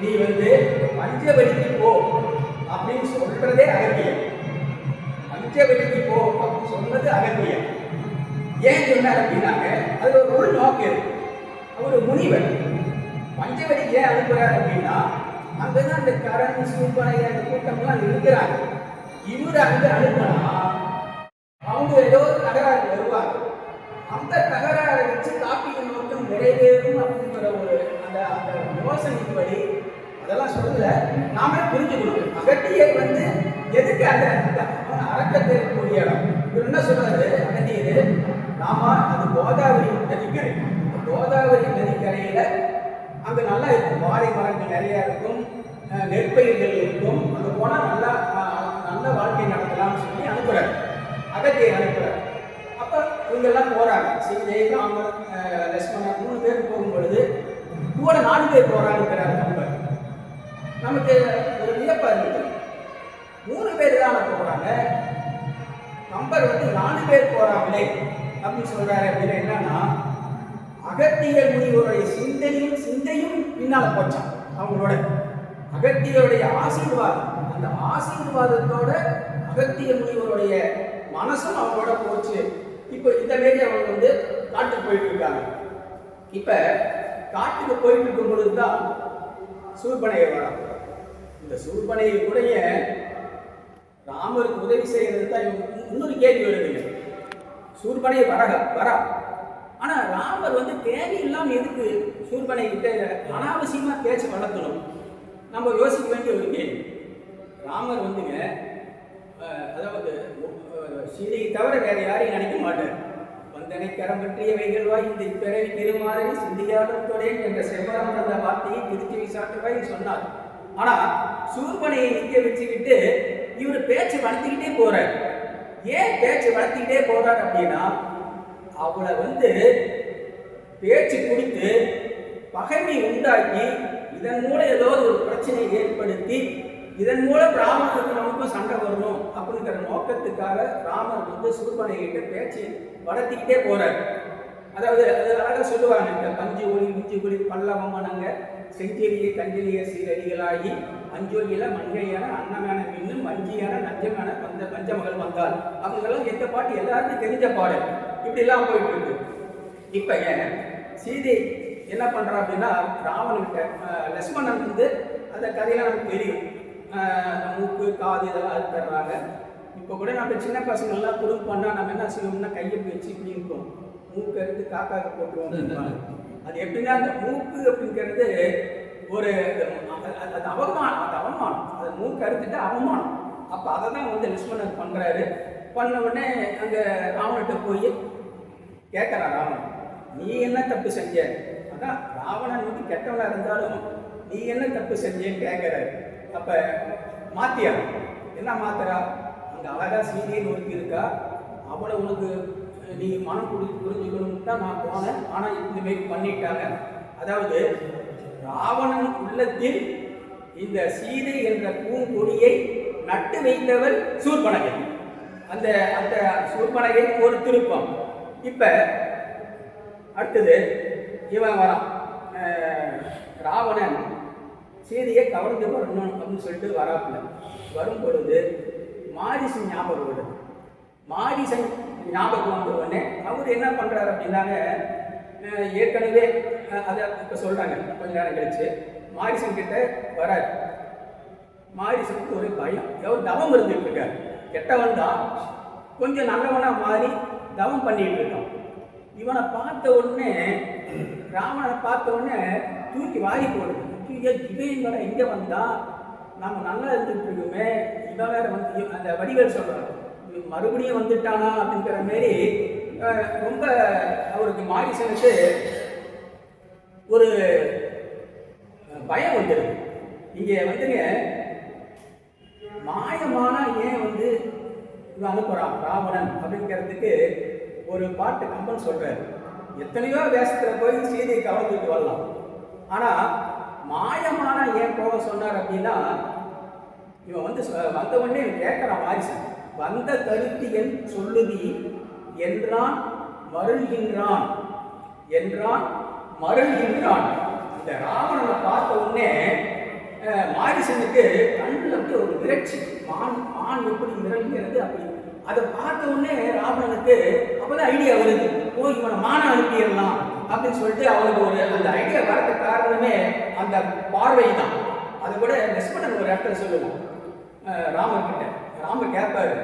நீ வந்து பஞ்சவடிக்கு போ அப்படின்னு சொல்றதே அகத்தியம். பஞ்சவடிக்கு போ அப்படின்னு சொன்னது அகத்தியம். ஏன் சொன்னார் அப்படின்னாங்க அது ஒரு உள் நோக்கு இருக்கு. அவர் முனிவர். பஞ்சவடிக்கு ஏன் அனுப்புறாரு அப்படின்னா அங்கதான் அந்த கரண் சூப்பனை அந்த கூட்டம்லாம் இருக்கிறாங்க. இவர் அங்க அனுப்பினா அவங்க ஏதோ ஒரு தகராறு வருவாங்க. அந்த தகராறை வச்சு காப்பீடு நோக்கம் நிறைவேறும் அப்படிங்கிற ஒரு அந்த அந்த யோசனைப்படி அதெல்லாம் சொல்லல. நாம புரிஞ்சுக்கணும். அகட்டியர் வந்து எதுக்கு அந்த அவன் அறக்கத்தை இடம்? இவர் என்ன சொல்றாரு? அகட்டியர் நாம அது கோதாவரி நதிக்கரை. கோதாவரி நதிக்கரையில அங்க நல்லா இருக்கும். வாழை மரங்கள் நிறைய இருக்கும். நெற்பயிர்கள் இருக்கும். அங்க போனா நல்லா நல்ல வாழ்க்கை நடத்தலாம்னு சொல்லி அனுப்புறாரு. அகத்தியை அனுப்புறாரு. அப்ப இவங்க எல்லாம் போறாங்க. சீதை ராமர் அஹ், லட்சுமணன் மூணு பேர் போகும் பொழுது கூட நாலு பேர் போறாங்கிறார் கம்பர் நமக்கு ஒரு வியப்பா இருக்கு. மூணு பேர் தான் போறாங்க. கம்பர் வந்து நாலு பேர் போறாங்களே அப்படின்னு சொல்றாரு அப்படின்னா என்னன்னா அகத்திய முனிவருடைய சிந்தையும் சிந்தையும் பின்னால போச்சான் அவங்களோட. அகத்தியருடைய ஆசீர்வாதம் அந்த ஆசீர்வாதத்தோட அகத்திய முனிவருடைய மனசும் அவங்களோட போச்சு. இப்போ இந்த மாரி அவங்க வந்து காட்டு போயிட்டு இருக்காங்க. இப்போ காட்டுக்கு போயிட்டு இருக்கும் பொழுது தான் சூர்பனையை வரான் இந்த சூர்பனையை உடைய ராமருக்கு உதவி செய்யறது தான் இன்னொரு கேள்வி வருதுங்க சூர்பனையை வரக வரா. ஆனால் ராமர் வந்து தேவையில்லாம எதுக்கு சூர்பனை கிட்ட அனாவசியமாக பேச்சு வளர்த்தணும் நம்ம யோசிக்க வேண்டிய ஒரு கேள்வி. ராமர் வந்துங்க அதாவது சீதையை தவிர வேறு யாரையும் நினைக்க மாட்டார். வந்தனை கரம் பற்றிய வைகள்வாய் இந்த இப்பிறவி திருமாதிரி சிந்தியாளர் என்ற செவ்வரம் என்ற வார்த்தையை திருச்சி விசாட்டுவாய் சொன்னார். ஆனா சூர்பனையை நிக்க வச்சுக்கிட்டு இவர் பேச்சு வளர்த்துக்கிட்டே போறார். ஏன் பேச்சு வளர்த்துக்கிட்டே போறார் அப்படின்னா அவளை வந்து பேச்சு கொடுத்து பகைமை உண்டாக்கி இதன் மூலம் ஏதோ ஒரு பிரச்சனையை ஏற்படுத்தி இதன் மூலம் ராமனுக்கு நமக்கும் சண்டை வரணும் அப்படிங்கிற நோக்கத்துக்காக ராமர் வந்து சூர்பனை கிட்ட பேச்சு வளர்த்திக்கிட்டே போறார். அதாவது அது அழகாக சொல்லுவாங்க இந்த பஞ்சு ஒளி மிஞ்சி ஒளி பல்லவமானங்க செஞ்செறிய கஞ்செறிய சீரடிகளாகி அஞ்சொலியில மங்கையான அன்னமான மின்னும் மஞ்சியான நஞ்சமான பஞ்ச பஞ்சமகள் வந்தாள். அவங்கெல்லாம் எந்த பாட்டு? எல்லாருக்கும் தெரிஞ்ச பாடல். இப்படிலாம் போயிட்டு இருக்கு. இப்ப ஏன்? சீதை என்ன பண்றா அப்படின்னா ராவணன்கிட்ட அஹ், லக்ஷ்மணன் வந்து அந்த கதையெல்லாம் நமக்கு தெரியும். மூக்கு காது இதெல்லாம் அறுத்துறாங்க இப்போ கூட நம்ம சின்ன பசங்கள்லாம் குடும்பம் பண்ணால் நம்ம என்ன செய்வோம்னா கையை வச்சு இப்படி இருக்கோம். மூக்கு எடுத்து காக்காக்கு போட்டுருவோம் அது எப்படின்னா அந்த மூக்கு அப்படிங்கிறது ஒரு அது- அவமானம் அது அவமானம். அது மூக்கு அறுத்துட்டு அவமானம். அப்போ அதை தான் வந்து லட்சுமணர் பண்ணுறாரு பண்ண உடனே அங்கே ராவணன்கிட்ட போய் கேட்குறான் ராவணன் நீ என்ன தப்பு செஞ்ச? அதான் ராவணன் வந்து கெட்டவனாக இருந்தாலும் நீ என்ன தப்பு செஞ்சேன்னு கேட்குறாரு அப்போ மாத்தியா? என்ன மாத்திரா அங்க அழகா சீதையை ஒருத்தி இருக்கா? அவளை உனக்கு நீ மனம் கொடுத்து புரிஞ்சுக்கணும் தான் நான் போனேன். ஆனால் இந்த மாரி பண்ணிட்டாங்க. அதாவது ராவணன் உள்ளத்தில் இந்த சீதை என்ற பூங்கொடியை நட்டு வைத்தவர் சூர்பனகை. அந்த அந்த சூர்பனகை ஒரு திருப்பம். இப்ப அடுத்தது இவன் வரான். ராவணன் சீதையை கவர்ந்து வரணும் அப்படின்னு சொல்லிட்டு வராப்புல. வரும் பொழுது மாரிசன் ஞாபகம் வருது. மாரிசன் ஞாபகம் வந்த உடனே அவர் என்ன பண்ணுறாரு அப்படின்னாங்க ஏற்கனவே அதை இப்போ சொல்கிறாங்க கொஞ்ச நேரம் கழிச்சு மாரிசன் கிட்ட வராரு. மாரிசனுக்கு ஒரு பயம். எவ்வளோ தவம் இருந்துட்டு இருக்காரு. கெட்டவன் தான் கொஞ்சம் நல்லவனாக மாறி தவம் பண்ணிட்டு இருக்கான். இவனை பார்த்த உடனே ராவணனை பார்த்த உடனே தூக்கி வாரி போடுது. ஐயோ, இவன் இவனை எங்கே வந்தான் நல்லா இருந்துட்டு இருக்கோமே? இவன் வேற வந்து அந்த வடிவேல் சொல்றான் மறுபடியும் வந்துட்டானா அப்படிங்கிற மாரி ரொம்ப அவருக்கு மாரிசனுக்கு ஒரு பயம் வந்துடுது இங்கே வந்துங்க மாயமானா ஏன் வந்து இவன் அனுப்புறான் ராவணன் அப்படிங்கிறதுக்கு ஒரு பாட்டு கம்பன் சொல்றாரு. எத்தனையோ வேஷத்துல போய் சீதையை கவர்ந்துட்டு வரலாம். ஆனா மாயமான ஏன் போக சொன்னார் அப்படின்னா இவன் வந்து வந்தவொடனே வந்த உடனே வாரிசன் வந்த கருத்து என் சொல்லுதி என்றான் மருள்கின்றான் என்றான் மருள்கின்றான். இந்த ராவணனை பார்த்த உடனே மாரிசனுக்கு கண்ணில் வந்து ஒரு விரட்சி மான் மான் எப்படி மிரள்கிறது அப்படி. அதை பார்த்த உடனே ராவணனுக்கு அப்போதான் ஐடியா வருது. ஓ இவனை மான அனுப்பிடலாம் அப்படின்னு சொல்லிட்டு அவனுக்கு ஒரு அந்த ஐடியா வரதுக்கு காரணமே அந்த பார்வை தான் அது கூட லட்சுமணன் ஒரு இடத்துல சொல்லுவோம் ராமர் கிட்ட ராமர் கேட்பாரு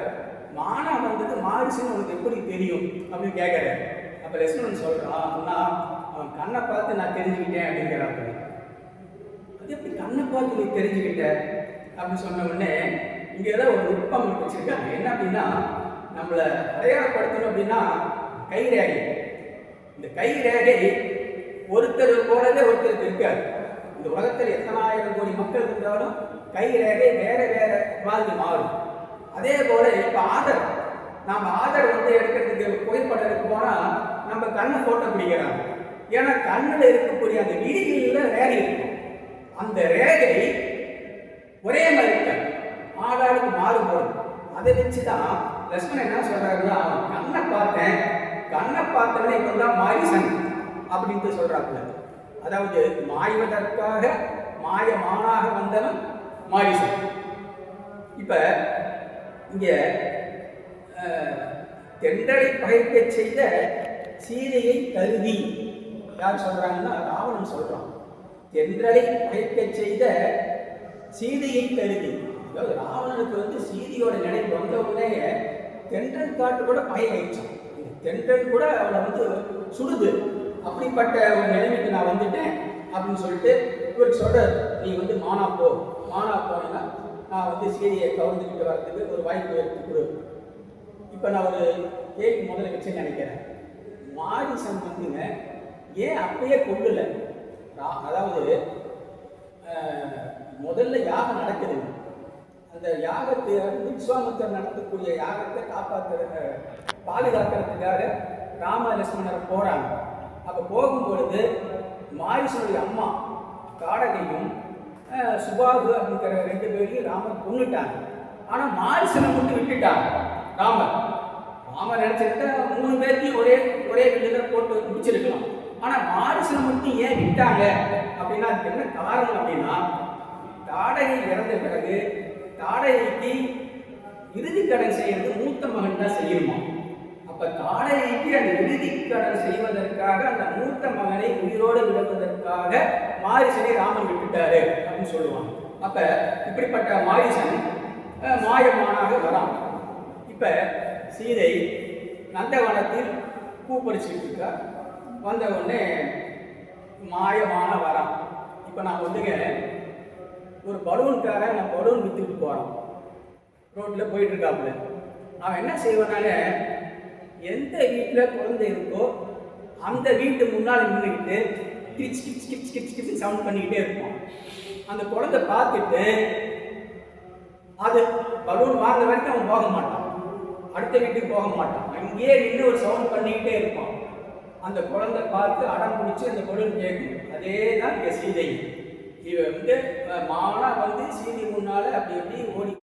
மானா வந்தது மாரிசுன்னு உனக்கு எப்படி தெரியும்? அப்படின்னு கேட்கறாரு. அப்ப லட்சுமணன் சொல்றான் அண்ணா அவன் கண்ணை பார்த்து நான் தெரிஞ்சுக்கிட்டேன் அப்படிங்கிறாப்பு அது எப்படி கண்ணை பார்த்து நீ தெரிஞ்சுக்கிட்ட? அப்படின்னு சொன்ன உடனே இங்க ஏதோ ஒரு நுட்பம் வச்சிருக்காங்க. என்ன அப்படின்னா நம்மளை அடையாளப்படுத்தணும் அப்படின்னா கைரேகை இந்த கை ரேகை ஒருத்தர் போலவே ஒருத்தருக்கு இருக்காது. இந்த உலகத்தில் எத்தனாயிரம் கோடி மக்கள் இருந்தாலும் கை ரேகை வேற வேற மாதிரி மாறும். அதே போல இப்ப ஆதர் நாம் ஆதர் வந்து எடுக்கிறதுக்கு புகைப்படம் எடுக்க போனா நம்ம கண்ணை போட்டோ பிடிக்கிறாங்க. ஏன்னா கண்ணில் இருக்கக்கூடிய அந்த விழிகளில் ரேகை இருக்கும். அந்த ரேகை ஒரே மாதிரி இருக்காது. ஆளாளுக்கு மாறுபடும். அதை வச்சு தான் லட்சுமணன் என்ன சொல்றாருன்னா கண்ணை பார்த்தேன் கண்ணை பார்த்தவனே இப்போ தான் மாயிசன் அப்படின்ட்டு சொல்றாப்புல. அதாவது மாய்வதற்காக மாயமானாக வந்தவன் மாரிசன் இப்ப இங்க இங்கே தென்றலை பகைக்க செய்த சீதையை கருதி. யார் சொல்றாங்கன்னா ராவணன் சொல்றான். தென்றலை பகைக்க செய்த சீதையை கருதி. அதாவது ராவணனுக்கு வந்து சீதையோட நினைவு வந்த உடனே தென்றல் காட்டு கூட பகை ஆயிடுச்சான் தென்றல் கூட அவளை வந்து சுடுது. அப்படிப்பட்ட ஒரு நிலைமைக்கு நான் வந்துட்டேன் அப்படின்னு சொல்லிட்டு இவருக்கு சொல்கிறார் நீ வந்து மானா போ. மானா போனேன்னா நான் வந்து சீரியை கவர்ந்துக்கிட்டு வர்றதுக்கு ஒரு வாய்ப்பு எடுத்து கொடு. இப்போ நான் ஒரு கேள்வி முதல்ல வச்சு நினைக்கிறேன். மாரிசன் வந்துங்க ஏன் அப்பயே கொள்ளல அதாவது முதல்ல யாகம் நடக்குதுங்க அந்த யாகத்தை விஸ்வாமித்தர் நடத்தக்கூடிய யாகத்தை காப்பாற்றுற பாதுகாக்கிறதுக்காக ராம லட்சுமணர் அப்போ போகும்பொழுது மாரிசனுடைய அம்மா காடகையும் சுபாகு அப்படிங்கிற ரெண்டு பேரையும் ராமர் கொண்டுட்டாங்க ஆனால் மாரிசனை மட்டும் விட்டுட்டாங்க ராமர். ராமர் நினச்சிருந்தா மூணு பேர்த்தையும் ஒரே ஒரே வில்லுல போட்டு முடிச்சிருக்கலாம். ஆனால் மாரிசனை மட்டும் ஏன் விட்டாங்க அப்படின்னா அதுக்கு என்ன காரணம் அப்படின்னா தாடகை இறந்த பிறகு தாடகைக்கு இறுதி கடன் செய்யறது மூத்த மகன் தான் செய்யணுமா? அப்ப தாடகைக்கு அந்த இறுதிக்கடன் செய்வதற்காக அந்த மூத்த மகனை உயிரோடு விடுவதற்காக மாரிசனை ராமன் விட்டுட்டாரு அப்படின்னு சொல்லுவாங்க. அப்ப இப்படிப்பட்ட மாரிசன் மாயமானாக வரான். இப்ப சீதை நந்தவனத்தில் பூ இருக்கா. வந்த உடனே மாயமான வரான். இப்ப நான் வந்துங்க ஒரு பலூன்காரன் நான் பலூன் வித்துட்டு போறான். ரோட்ல போயிட்டு இருக்காப்புல. அவன் என்ன செய்வானால எந்த வீட்டில் குழந்தை இருக்கோ அந்த வீட்டு முன்னால் நின்றுக்கிட்டு கிச் கிச் கிச் கிச் கிச் சவுண்ட் பண்ணிக்கிட்டே இருப்போம். அந்த குழந்தை பார்த்துட்டு அது பலூன் வாங்குற வரைக்கும் அவன் போக மாட்டான். அடுத்த வீட்டுக்கு போக மாட்டான். அங்கேயே நின்று ஒரு சவுண்ட் பண்ணிக்கிட்டே இருப்பான். அந்த குழந்தை பார்த்து அடம் பிடிச்சி அந்த பலூன் கேட்கும் அதே தான் இங்கே சீதை. இவ வந்து மானா வந்து சீதை முன்னால் அப்படி எப்படி ஓடி